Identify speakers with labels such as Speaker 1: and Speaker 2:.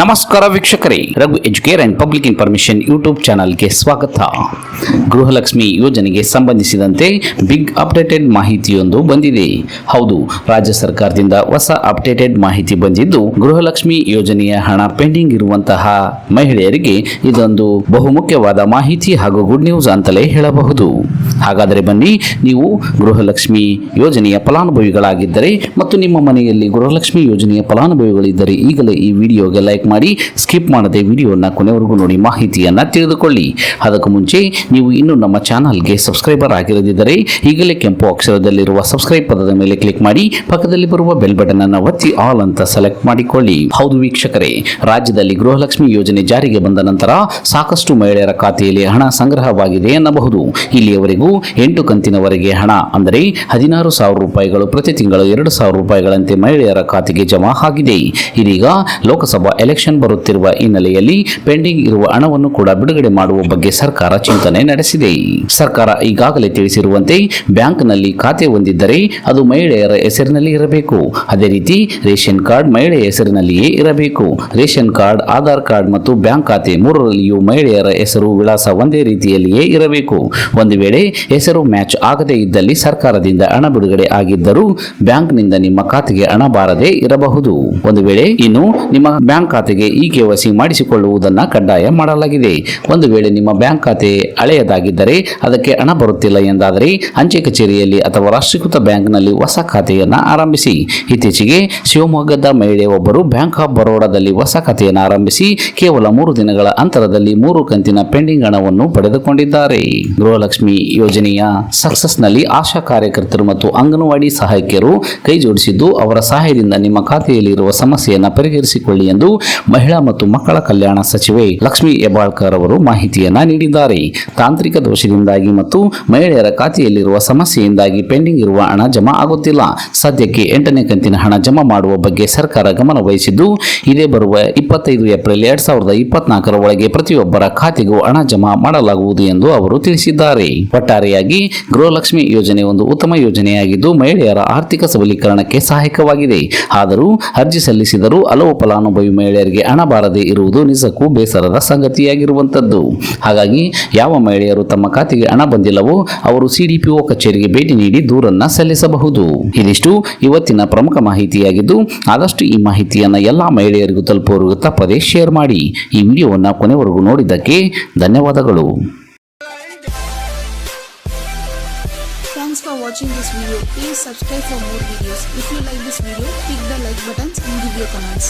Speaker 1: ನಮಸ್ಕಾರ ವೀಕ್ಷಕರೇ, Raghu educare and public information YouTube ಚಾನಲ್ಗೆ ಸ್ವಾಗತ. ಗೃಹಲಕ್ಷ್ಮಿ ಯೋಜನೆಗೆ ಸಂಬಂಧಿಸಿದಂತೆ ಬಿಗ್ ಅಪ್ಡೇಟೆಡ್ ಮಾಹಿತಿಯೊಂದು ಬಂದಿದೆ. ಹೌದು, ರಾಜ್ಯ ಸರ್ಕಾರದಿಂದ ಹೊಸ ಅಪ್ಡೇಟೆಡ್ ಮಾಹಿತಿ ಬಂದಿದ್ದು, ಗೃಹಲಕ್ಷ್ಮಿ ಯೋಜನೆಯ ಹಣ ಪೆಂಡಿಂಗ್ ಇರುವಂತಹ ಮಹಿಳೆಯರಿಗೆ ಇದೊಂದು ಬಹುಮುಖ್ಯವಾದ ಮಾಹಿತಿ ಹಾಗೂ ಗುಡ್ ನ್ಯೂಸ್ ಅಂತಲೇ ಹೇಳಬಹುದು. ಹಾಗಾದರೆ ಬನ್ನಿ, ನೀವು ಗೃಹಲಕ್ಷ್ಮಿ ಯೋಜನೆಯ ಫಲಾನುಭವಿಗಳಾಗಿದ್ದರೆ ಮತ್ತು ನಿಮ್ಮ ಮನೆಯಲ್ಲಿ ಗೃಹಲಕ್ಷ್ಮಿ ಯೋಜನೆಯ ಫಲಾನುಭವಿಗಳಿದ್ದರೆ ಈಗಲೇ ಈ ವಿಡಿಯೋಗೆ ಲೈಕ್ ಮಾಡಿ ಸ್ಕಿಪ್ ಮಾಡದೆ ವಿಡಿಯೋನ ಕೊನೆವರೆಗೂ ನೋಡಿ, ಮಾಹಿತಿಯನ್ನ ತಿಳಿದುಕೊಳ್ಳಿ. ಅದಕ್ಕೂ ಮುಂಚೆ, ನೀವು ಇನ್ನೂ ನಮ್ಮ ಚಾನಲ್ಗೆ ಸಬ್ಸ್ಕ್ರೈಬರ್ ಆಗಿರದಿದ್ದರೆ, ಈಗಲೇ ಕೆಂಪು ಅಕ್ಷರದಲ್ಲಿರುವ ಸಬ್ಸ್ಕ್ರೈಬ್ ಪದದ ಮೇಲೆ ಕ್ಲಿಕ್ ಮಾಡಿ, ಪಕ್ಕದಲ್ಲಿ ಬರುವ ಬೆಲ್ ಬಟನ್ ಅನ್ನು ಒತ್ತಿ ಆಲ್ ಅಂತ ಸೆಲೆಕ್ಟ್ ಮಾಡಿಕೊಳ್ಳಿ. ಹೌದು ವೀಕ್ಷಕರೇ, ರಾಜ್ಯದಲ್ಲಿ ಗೃಹಲಕ್ಷ್ಮಿ ಯೋಜನೆ ಜಾರಿಗೆ ಬಂದ ನಂತರ ಸಾಕಷ್ಟು ಮಹಿಳೆಯರ ಖಾತೆಯಲ್ಲಿ ಹಣ ಸಂಗ್ರಹವಾಗಿದೆ ಎನ್ನಬಹುದು. ಇಲ್ಲಿಯವರೆಗೂ ಎಂಟು ಕಂತಿನವರೆಗೆ ಹಣ, ಅಂದರೆ ಹದಿನಾರು ಸಾವಿರ ರೂಪಾಯಿಗಳು ಪ್ರತಿ ತಿಂಗಳು ಎರಡು ಸಾವಿರ ರೂಪಾಯಿಗಳಂತೆ ಮಹಿಳೆಯರ ಖಾತೆಗೆ ಜಮಾ ಆಗಿದೆ. ಇದೀಗ ಲೋಕಸಭಾ ಎಲೆಕ್ಷನ್ ಬರುತ್ತಿರುವ ಹಿನ್ನೆಲೆಯಲ್ಲಿ ಪೆಂಡಿಂಗ್ ಇರುವ ಹಣವನ್ನು ಕೂಡ ಬಿಡುಗಡೆ ಮಾಡುವ ಬಗ್ಗೆ ಸರ್ಕಾರ ಚಿಂತನೆ ನಡೆಸಿದೆ. ಸರ್ಕಾರ ಈಗಾಗಲೇ ತಿಳಿಸಿರುವಂತೆ ಬ್ಯಾಂಕ್ನಲ್ಲಿ ಖಾತೆ ಹೊಂದಿದ್ದರೆ ಅದು ಮಹಿಳೆಯರ ಹೆಸರಿನಲ್ಲಿ ಇರಬೇಕು. ಅದೇ ರೀತಿ ರೇಷನ್ ಕಾರ್ಡ್ ಮಹಿಳೆಯ ಹೆಸರಿನಲ್ಲಿಯೇ ಇರಬೇಕು. ರೇಷನ್ ಕಾರ್ಡ್, ಆಧಾರ್ ಕಾರ್ಡ್ ಮತ್ತು ಬ್ಯಾಂಕ್ ಖಾತೆ ಮೂರರಲ್ಲಿಯೂ ಮಹಿಳೆಯರ ಹೆಸರು ವಿಳಾಸ ಒಂದೇ ರೀತಿಯಲ್ಲಿಯೇ ಇರಬೇಕು. ಒಂದು ವೇಳೆ ಹೆಸರು ಮ್ಯಾಚ್ ಆಗದೇ ಇದ್ದಲ್ಲಿ ಸರ್ಕಾರದಿಂದ ಹಣ ಬಿಡುಗಡೆ ಆಗಿದ್ದರೂ ಬ್ಯಾಂಕ್ನಿಂದ ನಿಮ್ಮ ಖಾತೆಗೆ ಹಣ ಬಾರದೇ ಇರಬಹುದು. ಒಂದು ವೇಳೆ ಇನ್ನು ನಿಮ್ಮ ಬ್ಯಾಂಕ್ ಖಾತೆಗೆ ಇ ಕೆವೈಸಿ ಮಾಡಿಸಿಕೊಳ್ಳುವುದನ್ನು ಕಡ್ಡಾಯ ಮಾಡಲಾಗಿದೆ. ಒಂದು ವೇಳೆ ನಿಮ್ಮ ಬ್ಯಾಂಕ್ ಖಾತೆ ಹಳೆಯದಾಗಿದ್ದರೆ ಅದಕ್ಕೆ ಹಣ ಬರುತ್ತಿಲ್ಲ ಎಂದಾದರೆ ಅಂಚೆ ಕಚೇರಿಯಲ್ಲಿ ಅಥವಾ ರಾಷ್ಟ್ರೀಕೃತ ಬ್ಯಾಂಕ್ನಲ್ಲಿ ಹೊಸ ಖಾತೆಯನ್ನು ಆರಂಭಿಸಿ. ಇತ್ತೀಚೆಗೆ ಶಿವಮೊಗ್ಗದ ಮಹಿಳೆ ಒಬ್ಬರು ಬ್ಯಾಂಕ್ ಆಫ್ ಬರೋಡಾದಲ್ಲಿ ಹೊಸ ಖಾತೆಯನ್ನು ಆರಂಭಿಸಿ ಕೇವಲ ಮೂರು ದಿನಗಳ ಅಂತರದಲ್ಲಿ ಮೂರು ಕಂತಿನ ಪೆಂಡಿಂಗ್ ಹಣವನ್ನು ಪಡೆದುಕೊಂಡಿದ್ದಾರೆ. ಗೃಹಲಕ್ಷ್ಮಿ ಯೋಜನೆಯ ಸಕ್ಸಸ್ನಲ್ಲಿ ಆಶಾ ಕಾರ್ಯಕರ್ತರು ಮತ್ತು ಅಂಗನವಾಡಿ ಸಹಾಯಕಿಯರು ಕೈ ಜೋಡಿಸಿದ್ದು, ಅವರ ಸಹಾಯದಿಂದ ನಿಮ್ಮ ಖಾತೆಯಲ್ಲಿರುವ ಸಮಸ್ಯೆಯನ್ನು ಪರಿಹರಿಸಿಕೊಳ್ಳಿ ಎಂದು ಮಹಿಳಾ ಮತ್ತು ಮಕ್ಕಳ ಕಲ್ಯಾಣ ಸಚಿವೆ ಲಕ್ಷ್ಮಿ ಹೆಬ್ಬಾಳ್ಕರ್ ಅವರು ಮಾಹಿತಿಯನ್ನ ನೀಡಿದ್ದಾರೆ. ತಾಂತ್ರಿಕ ದೋಷದಿಂದಾಗಿ ಮತ್ತು ಮಹಿಳೆಯರ ಖಾತೆಯಲ್ಲಿರುವ ಸಮಸ್ಯೆಯಿಂದಾಗಿ ಪೆಂಡಿಂಗ್ ಇರುವ ಹಣ ಜಮಾ ಆಗುತ್ತಿಲ್ಲ. ಸದ್ಯಕ್ಕೆ ಎಂಟನೇ ಕಂತಿನ ಹಣ ಜಮಾ ಮಾಡುವ ಬಗ್ಗೆ ಸರ್ಕಾರ ಗಮನ ವಹಿಸಿದ್ದು, ಇದೇ ಬರುವ ಇಪ್ಪತ್ತೈದು ಏಪ್ರಿಲ್ ಎರಡ್ ಸಾವಿರದ ಇಪ್ಪತ್ನಾಲ್ಕರ ಒಳಗೆ ಪ್ರತಿಯೊಬ್ಬರ ಖಾತೆಗೂ ಹಣ ಜಮಾ ಮಾಡಲಾಗುವುದು ಎಂದು ಅವರು ತಿಳಿಸಿದ್ದಾರೆ. ಒಟ್ಟಾರೆಯಾಗಿ ಗೃಹಲಕ್ಷ್ಮಿ ಯೋಜನೆ ಒಂದು ಉತ್ತಮ ಯೋಜನೆಯಾಗಿದ್ದು, ಮಹಿಳೆಯರ ಆರ್ಥಿಕ ಸಬಲೀಕರಣಕ್ಕೆ ಸಹಾಯಕವಾಗಿದೆ. ಆದರೂ ಅರ್ಜಿ ಸಲ್ಲಿಸಿದರೂ ಹಲವು ಫಲಾನುಭವಿ ಮಹಿಳೆಯರಿಗೆ ಹಣ ಬಾರದೇ ಇರುವುದು ನಿಜಕ್ಕೂ ಬೇಸರದ ಸಂಗತಿಯಾಗಿರುವಂಥದ್ದು ಹಾಗಾಗಿ ಯಾವ ಮಹಿಳೆಯರು ತಮ್ಮ ಖಾತೆಗೆ ಹಣ ಬಂದಿಲ್ಲವೋ ಅವರು ಸಿಡಿಪಿಒ ಕಚೇರಿಗೆ ಭೇಟಿ ನೀಡಿ ದೂರನ್ನ ಸಲ್ಲಿಸಬಹುದು ಇದಿಷ್ಟು ಇವತ್ತಿನ ಪ್ರಮುಖ ಮಾಹಿತಿಯಾಗಿದ್ದು ಆದಷ್ಟು ಈ ಮಾಹಿತಿಯನ್ನು ಎಲ್ಲ ಮಹಿಳೆಯರಿಗೂ ತಲುಪುವವರೆಗೂ ತಪ್ಪದೇ ಶೇರ್ ಮಾಡಿ ಈ ವಿಡಿಯೋವನ್ನು ಕೊನೆವರೆಗೂ ನೋಡಿದ್ದಕ್ಕೆ ಧನ್ಯವಾದಗಳು
Speaker 2: Thanks for watching this video. Please subscribe for more videos. If you like this video, click the like buttons and give your comments.